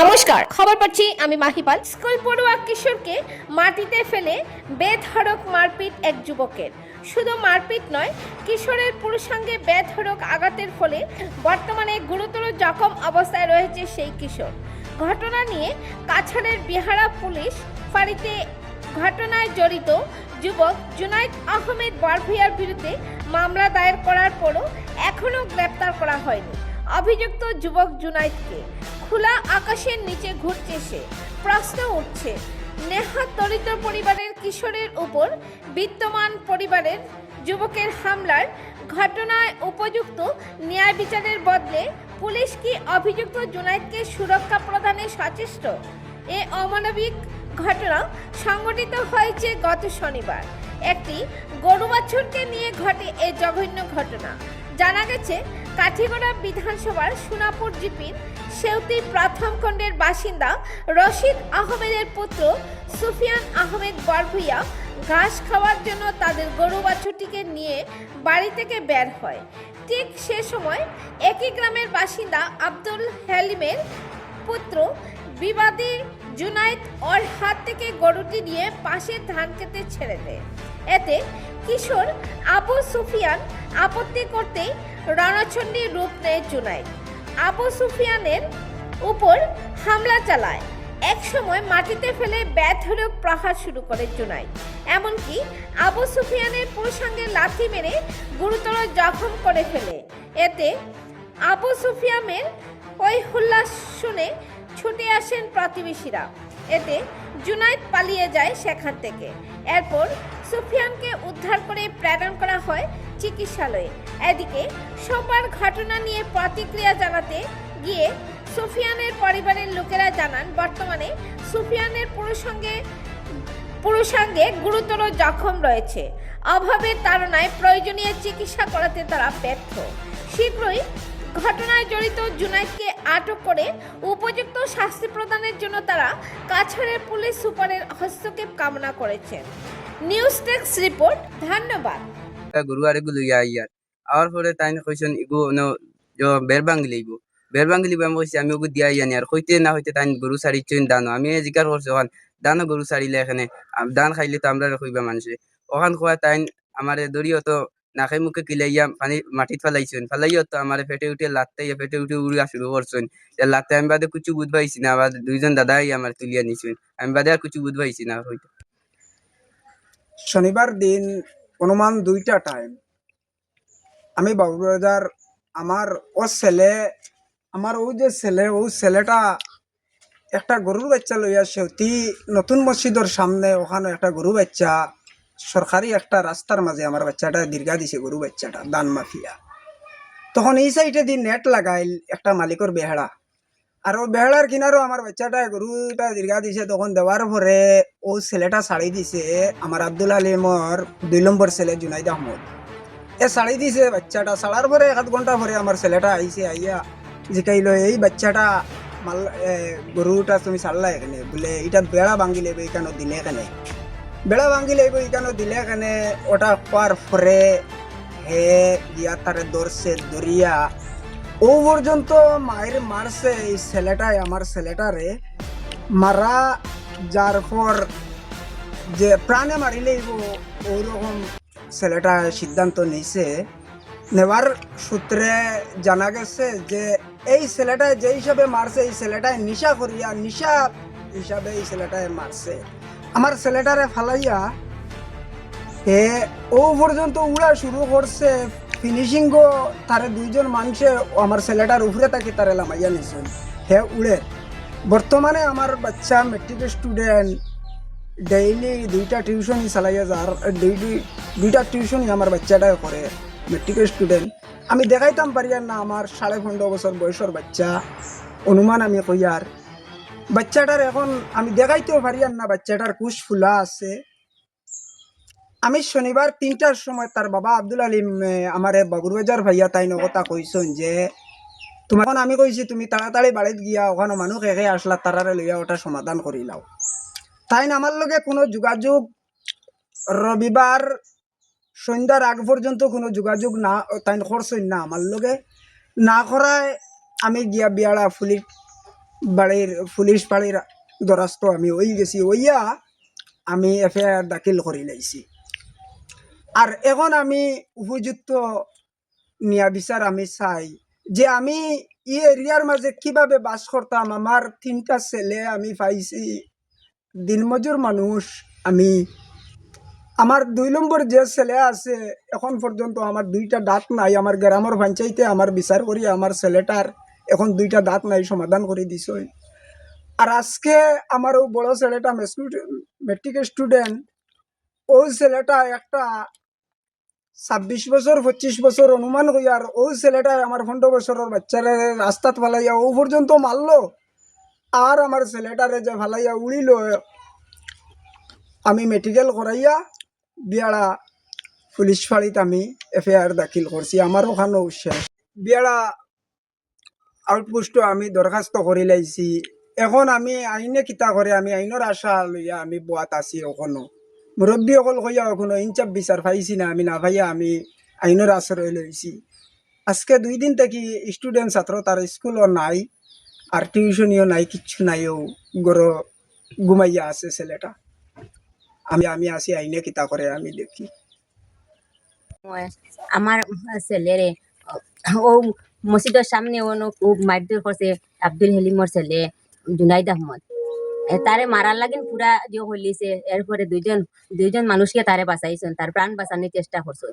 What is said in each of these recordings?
নমস্কার। খবর পাচ্ছি আমি মাহিপাল। স্কুল পড়ুয়া কিশোরকে মাটিতে ফেলে বেধড়ক মারপিট এক যুবকের। শুধু মারপিট নয়, কিশোরের পুরুষাঙ্গে বেধড়ক আঘাতের ফলে বর্তমানে গুরুতর জখম অবস্থায় রয়েছে সেই কিশোর। ঘটনা নিয়ে কাছাড়ের বিহারা পুলিশ ফাঁড়িতে ঘটনায় জড়িত যুবক জুনাইদ আহমেদ বারভিয়ার বিরুদ্ধে মামলা দায়ের করার পরও এখনও গ্রেপ্তার করা হয়নি। অভিযুক্ত যুবক জুনাইদকে খোলা আকাশের নিচে ঘুরছে সে। প্রশ্ন উঠছে নেহাত দরিদ্র পরিবারের কিশোরের উপর বিত্তমান পরিবারের যুবকের হামলার ঘটনায় উপযুক্ত ন্যায় বিচারের বদলে পুলিশ কি অভিযুক্ত জুনাইদকে সুরক্ষা প্রদানে সচেষ্ট? এ অমানবিক ঘটনা সংঘটিত হয়েছে গত শনিবার। একটি গরু বাছুরকে নিয়ে ঘটে এ জঘন্য ঘটনা। জানা গেছে, কাঠিগড়া বিধানসভার সোনাপুর জিপির সেউতি প্রথম খণ্ডের বাসিন্দা রশিদ আহমেদের পুত্র সুফিয়ান আহমেদ বরভুইয়া ঘাস খাওয়ার জন্য তাদের গরু বাছুরটিকে নিয়ে বাড়ি থেকে বের হয়। ঠিক সে সময় একই গ্রামের বাসিন্দা আব্দুল হালিমের পুত্র বিবাদী জুনাইদ ওর হাত থেকে গরুটি নিয়ে পাশের ধান খেতে ছেড়ে দেয়। এতে কিশোর আবু সুফিয়ান আপত্তি করতেই রণচণ্ডী রূপ নেয় জুনাইদ। আবু সুফিয়ানের উপর হামলা চালায়। এক সময় মাটিতে ফেলে ব্যথরক প্রহার শুরু করে জুনাইদ। এমনকি আবু সুফিয়ানের পুরুষাঙ্গে লাথি মেরে গুরুতর জখম করে ফেলে। এতে আবু সুফিয়ানের ওই হুল্লাস শুনে ছুটে আসেন প্রতিবেশীরা। এতে জুনাইদ পালিয়ে যায় সেখান থেকে। এরপর সুফিয়ানকে উদ্ধার করে প্রেরণ করা হয় চিকিৎসালয়ে। এদিকে সোমবার ঘটনা নিয়ে প্রতিক্রিয়া জানাতে গিয়ে সুফিয়ানের পরিবারের লোকেরা জানান, বর্তমানে সুফিয়ানের পুরুষঙ্গে পুরুষাঙ্গে গুরুতর জখম রয়েছে। অভাবের তাড়নায় প্রয়োজনীয় চিকিৎসা করাতে তারা ব্যর্থ। শীঘ্রই ঘটনায় জড়িত জুনাইদকে আটক করে উপযুক্ত শাস্তি প্রদানের জন্য তারা কাছাড়ের পুলিশ সুপারের হস্তক্ষেপ কামনা করেছেন। নিউজ টেক্স রিপোর্ট, ধন্যবাদ। একটা গরু আর এগুলো ইয়া ইয়ার। আওয়ার পরে তাই কইছেন, ইগো ন বের বাঙ্গি লইব বের বাঙ্গি লিব আমি কইছি, আমি ওগু দিয়া ইয়ানি আর হইতে না হইতে তাই গরু সারি চইন দানো। আমি জিকার করছি ওখান দানো গরু সারিলে এখানে দান খাইলে তো আমরা কইবা মানুষে। ওখান খোয়া তাই আমারে নাকে মুখে কিলাইয়া পানি মাটিত ফেলাইছেন? ফেলাইও তো আমার ফেটে উঠে লাত্তে ফেটে উঠে উড়া শুরু করছেন। লাত্তে আমি বাদে কিছু বুঝবাইছি না, আবার দুইজন দাদাই আমার তুলিয়া নিছেন। আমি বাদে আর কিছু বুঝবাইছি না হইতে। শনিবার দিন অনুমান দুইটা টাইম আমি বাবুবাজার আমার ও ছেলে, আমার ও যে ছেলে, ও ছেলেটা একটা গরুর বাচ্চা লইয়া সেউতি নতুন মসজিদের সামনে ওখানে একটা গরু বাচ্চা সরকারি একটা রাস্তার মাঝে আমার বাচ্চাটা দীর্ঘা দিছে, গরু বাচ্চাটা, দান মাফিয়া। তখন এই সাইডে দিয়ে নেট লাগাইল একটা মালিকর বেহাড়া আর ও বেহাড়ার কিনারও আমার বাচ্চাটা গরুটা দীর্ঘা দিছে, তখন দেওয়ার পরে ও ছেলেটা শাড়ি দিছে আমার আব্দুল আলিমর দুই নম্বর ছেলে জুনাইদ আহমদ। এ শাড়ি দিছে বাচ্চাটা শাড়ার পরে এক ঘণ্টা পরে আমার ছেলেটা আইছে আইয়া জিকাইল এই বাচ্চাটা মাল গরুটা তুমি ছাড়লা এখানে, বলে এটা বেড়া ভাঙিলে এখানে দিলে এখানে। বেড়া ভাঙ্গি লেবে এখানে দিলে এখানে ওটা পার পরে হে গিয়া তারে ধরছে দরিয়া ও পর্যন্ত মায়ের মারছে এই ছেলেটাই, আমার ছেলেটারে। মারা যার পর যে প্রাণে মারিলেই ওরকম ছেলেটা সিদ্ধান্ত নিছে। নেওয়ার সূত্রে জানা গেছে যে এই ছেলেটা যে হিসাবে মারছে, এই ছেলেটায় নিশা করিয়া, নিশা হিসাবে এই ছেলেটায় মারছে। আমার ছেলেটারে ফালাইয়া এ ও পর্যন্ত উড়া শুরু করছে। ফিনিশিং গো তারে দুইজন মানুষে আমার ছেলেটার উপরে তাকে তারে লামাইয়া নিছেন হে উড়ে, বর্তমানে আমার বাচ্চা মেট্রিক স্টুডেন্ট ডেইলি দুইটা টিউশনই চালাইয়া যার ডেইলি দুইটা টিউশনই আমার বাচ্চাটা করে মেট্রিক স্টুডেন্ট আমি দেখাইতাম পারিয়ার না, আমার সাড়ে পনেরো বছর বয়সের বাচ্চা। অনুমান আমি কইয়ার বাচ্চাটার এখন আমি দেখাইতেও পারিয়ার না, বাচ্চাটার কুশ ফুলা আছে। আমি শনিবার তিনটার সময় তার বাবা আব্দুল আলিম আমার বাবুরবাজার ভাইয়া তাই কথা কইছেন যে, তোমার এখন আমি কইছি তুমি তাড়াতাড়ি বাড়িত গিয়া ওখানে মানুষ একে আসলা, তারারে লইয়া ওটা সমাধান করি লাও। তাই না আমার লগে কোনো যোগাযোগ রবিবার সন্ধ্যার আগ পর্যন্ত কোনো যোগাযোগ না, তাই করছেন না। আমার লগে না করায় আমি গিয়া বিয়াড়া পুলিশ বাড়ির পুলিশ বাড়ির দরাস্ত আমি ওই গেছি ওইয়া আমি এফআইআর দাখিল করে লাইছি আর এখন আমি উপযুক্ত নিয়া বিচার আমি চাই যে আমি ই এরিয়ার মাঝে কীভাবে বাস করতাম আমার তিনটা ছেলে আমি পাইছি, দিনমজুর মানুষ আমি। আমার দুই নম্বর যে ছেলে আছে, এখন পর্যন্ত আমার দুইটা দাঁত নাই আমার গ্রামের পঞ্চায়েতে আমার বিচার করি আমার ছেলেটার এখন দুইটা দাঁত নাই, সমাধান করে দিছ। আর আজকে আমার ও বড় ছেলেটা মেট্রিক স্টুডেন্ট ওই ছেলেটা একটা ছাব্বিশ বছর, পঁচিশ বছর অনুমান আর ওই ছেলেটা আমার পনেরো বছরের বাচ্চারে রাস্তাত ফালাইয়া ও পর্যন্ত মারলো। আর আমার ছেলেটারে যে ফালাইয়া উড়িল, আমি মেডিকেল করাইয়া বিয়াড়া পুলিশ ফাঁড়িতে আমি এফআইআর দাখিল করছি। আমার ওখানেও শেষ। বিয়াড়া আউটপোস্টও আমি দরখাস্ত করে লাইছি এখন আমি আইনে কিতা করে আমি আইনের আশা লইয়া আমি বোয়াত আছি এখনও। মুরব্বী অকল কইয়া এখনও ইনচাপ বিচার পাইছি না, আমি না পাইয়া আমি আইনের আশ্রয় লইছি আজকে দুই দিন থেকে স্টুডেন্ট ছাত্র তার স্কুলও নাই আর টিউশনিও নাই, কিচ্ছু নাইও গরো ঘুমাইয়া আছে ছেলেটা। আমি আমি আসি আইনে কিতা করে আমি দেখি। আমার ছেলেরে ও মসজিদের সামনে ওনো খুব মারধর করছে আব্দুল হেলিমর ছেলে জুনাইদ আহমদ। তারে মারার লাগিন পুরা যে হলিছে এরপরে দুইজন দুইজন মানুষকে তারে বাঁচাইছেন তার প্রাণ বাঁচানোর চেষ্টা করছে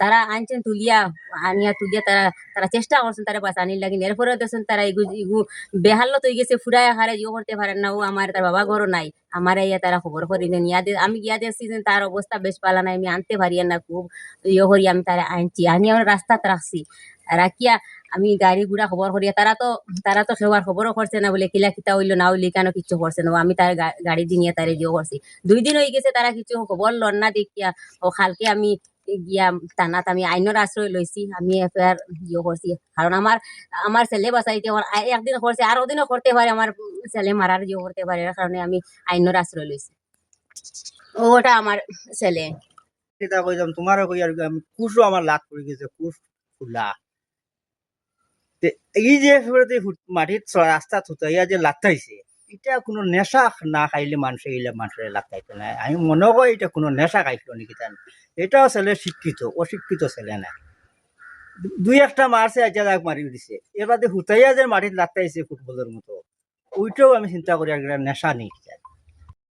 তারা আনছেন তুলিয়া, আনিয়া তুলিয়া তারা তারা চেষ্টা করছেন তারা বাঁচানির লাগিন এরপরে দেখছেন তারা ইগু ইগু বেহাল্লত হয়ে গেছে ফুরায় হারে ইয়ে করতে পারেন না ও আমার তার বাবা ঘরও নাই আমার ইয়া তারা খবর করি দেন। ইয়া আমি গিয়া দেখছি যে তার অবস্থা বেশ পালা নাই, আমি আনতে পারি না খুব ইয়ে করি আমি তারা আনছি আনি আমার রাস্তাত রাখছি রাখিয়া আমি গাড়ি ঘোড়া খবর করিয়া তারা তো তারা তো সেবার খবরও করছে না বলে কিলা কিতা হইল না হইলে কেন কিছু করছে না। আমি তার গাড়ি দিয়ে তারে জিও করছি দুই দিন হয়ে গেছে তারা কিছু খবর লন না দেখিয়া। ও খালকে আমি গিয়া টানাত আমি আইনের আশ্রয় লইছি আমি এফআইআর ইয়ে করছি কারণ আমার আমার ছেলে বাঁচাইতে আমার একদিন করছে আর ওদিনও করতে পারে আমার ছেলে মারার ইয়ে করতে পারে এর কারণে আমি আইনের আশ্রয় লইছি ওটা আমার ছেলে সেটা কইলাম তোমারও কই আর কি, আমি কুশও আমার লাগ পড়ে গেছে কুশ ফুলা এই যে হুট- মাটির রাস্তা থুতাইয়া যে লাত্তাইছে এটা কোনো নেশা না খাইলে মানুষ এগুলা মানুষের লাত্তাইতো না? আমি মনে করি এটা কোনো নেশা খাইছিল নাকি তার এটাও ছেলে শিক্ষিত, অশিক্ষিত ছেলে না দুই একটা মারছে আজ লাগ মারি দিছে। এবার হুতাইয়া যে মাটির লাত্তাইছে ফুটবলের মতো, ওইটাও আমি চিন্তা করি একটা নেশা নেই